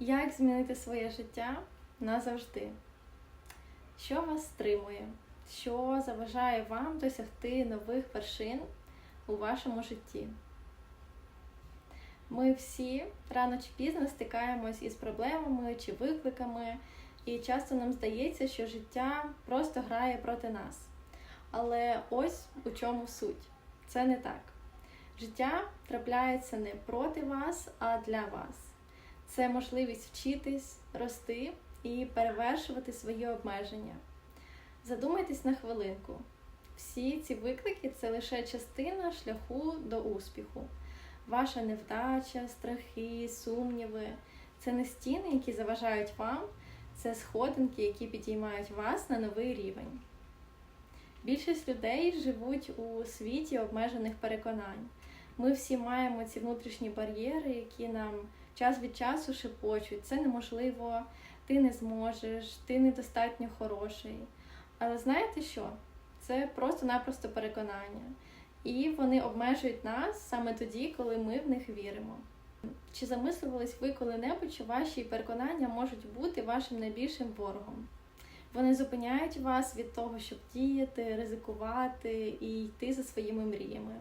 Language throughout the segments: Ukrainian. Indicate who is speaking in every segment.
Speaker 1: Як змінити своє життя назавжди? Що вас стримує? Що заважає вам досягти нових вершин у вашому житті? Ми всі рано чи пізно стикаємось із проблемами чи викликами, і часто нам здається, що життя просто грає проти нас. Але ось у чому суть. Це не так. Життя трапляється не проти вас, а для вас. Це можливість вчитись, рости і перевершувати свої обмеження. Задумайтесь на хвилинку. Всі ці виклики це лише частина шляху до успіху. Ваша невдача, страхи, сумніви це не стіни, які заважають вам, це сходинки, які підіймають вас на новий рівень. Більшість людей живуть у світі обмежених переконань. Ми всі маємо ці внутрішні бар'єри, які нам час від часу шепочуть. Це неможливо, ти не зможеш, ти недостатньо хороший. Але знаєте що? Це просто-напросто переконання. І вони обмежують нас саме тоді, коли ми в них віримо. Чи замислювались ви коли-небудь, що ваші переконання можуть бути вашим найбільшим ворогом? Вони зупиняють вас від того, щоб діяти, ризикувати і йти за своїми мріями.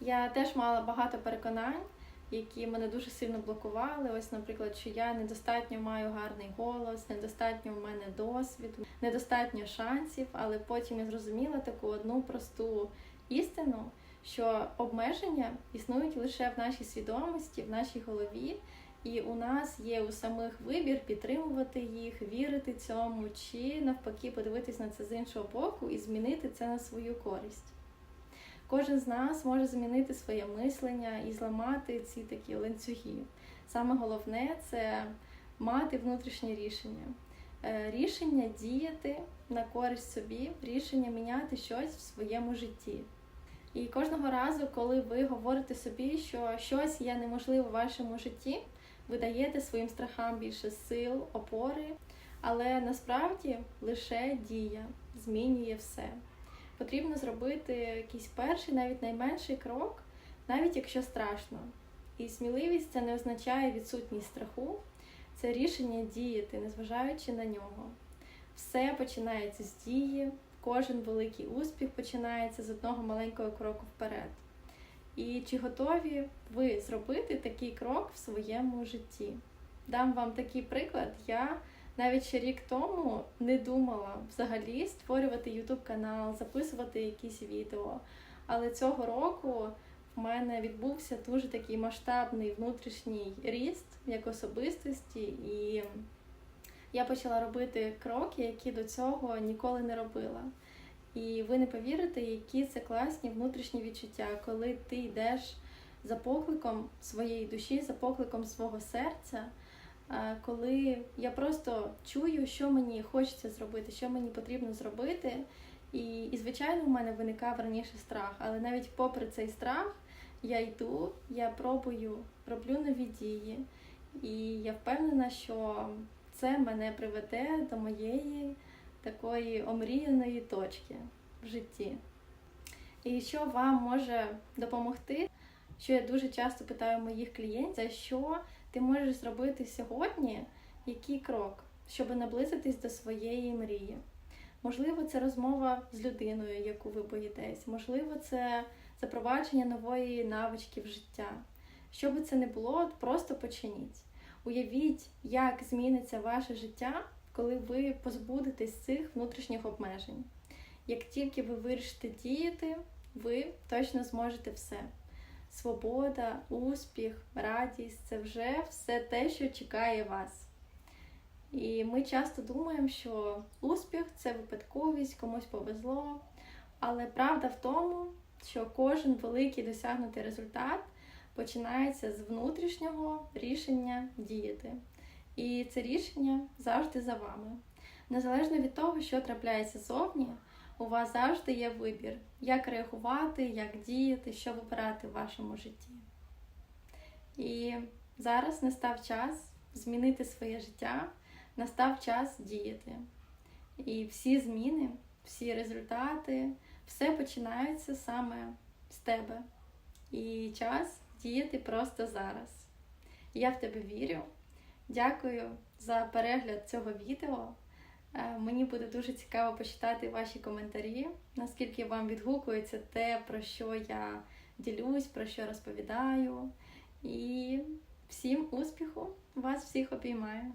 Speaker 1: Я теж мала багато переконань, які мене дуже сильно блокували. Ось, наприклад, що я недостатньо маю гарний голос, недостатньо в мене досвіду, недостатньо шансів, але потім я зрозуміла таку одну просту істину, що обмеження існують лише в нашій свідомості, в нашій голові. І у нас є у самих вибір підтримувати їх, вірити цьому, чи навпаки подивитись на це з іншого боку і змінити це на свою користь. Кожен з нас може змінити своє мислення і зламати ці такі ланцюги. Саме головне це мати внутрішнє рішення. Е, рішення діяти на користь собі, рішення міняти щось в своєму житті. І кожного разу, коли ви говорите собі, що щось є неможливо в вашому житті, ви даєте своїм страхам більше сил, опори, але насправді лише дія змінює все. Потрібно зробити якийсь перший, навіть найменший крок, навіть якщо страшно. І сміливість це не означає відсутність страху, це рішення діяти, незважаючи на нього. Все починається з дії, кожен великий успіх починається з одного маленького кроку вперед. І чи готові ви зробити такий крок в своєму житті? Дам вам такий приклад. Я навіть ще рік тому не думала взагалі створювати YouTube канал, записувати якісь відео. Але цього року в мене відбувся дуже такий масштабний внутрішній ріст як особистості, і я почала робити кроки, які до цього ніколи не робила. І ви не повірите, які це класні внутрішні відчуття, коли ти йдеш за покликом своєї душі, за покликом свого серця, коли я просто чую, що мені хочеться зробити, що мені потрібно зробити. І, і звичайно, в мене виникав раніше страх, але навіть попри цей страх я йду, я пробую, роблю нові дії, і я впевнена, що це мене приведе до моєї такої омріяної точки в житті. І що вам може допомогти, що я дуже часто питаю моїх клієнтів, це що ти можеш зробити сьогодні, який крок, щоб наблизитись до своєї мрії. Можливо, це розмова з людиною, яку ви боїтесь, можливо, це запровадження нової навички в життя. Що би це не було, просто починіть. Уявіть, як зміниться ваше життя, коли ви позбудетесь цих внутрішніх обмежень. Як тільки ви вирішите діяти, ви точно зможете все. Свобода, успіх, радість це вже все те, що чекає вас. І ми часто думаємо, що успіх це випадковість, комусь повезло. Але правда в тому, що кожен великий досягнутий результат починається з внутрішнього рішення діяти. І це рішення завжди за вами. Незалежно від того, що трапляється зовні, у вас завжди є вибір, як реагувати, як діяти, що вибирати в вашому житті. І зараз настав час змінити своє життя, настав час діяти. І всі зміни, всі результати, все починається саме з тебе. І час діяти просто зараз. Я в тебе вірю. Дякую за перегляд цього відео. Е, Мені буде дуже цікаво почитати ваші коментарі, наскільки вам відгукується те, про що я ділюсь, про що розповідаю. І всім успіху! Вас всіх обіймаю!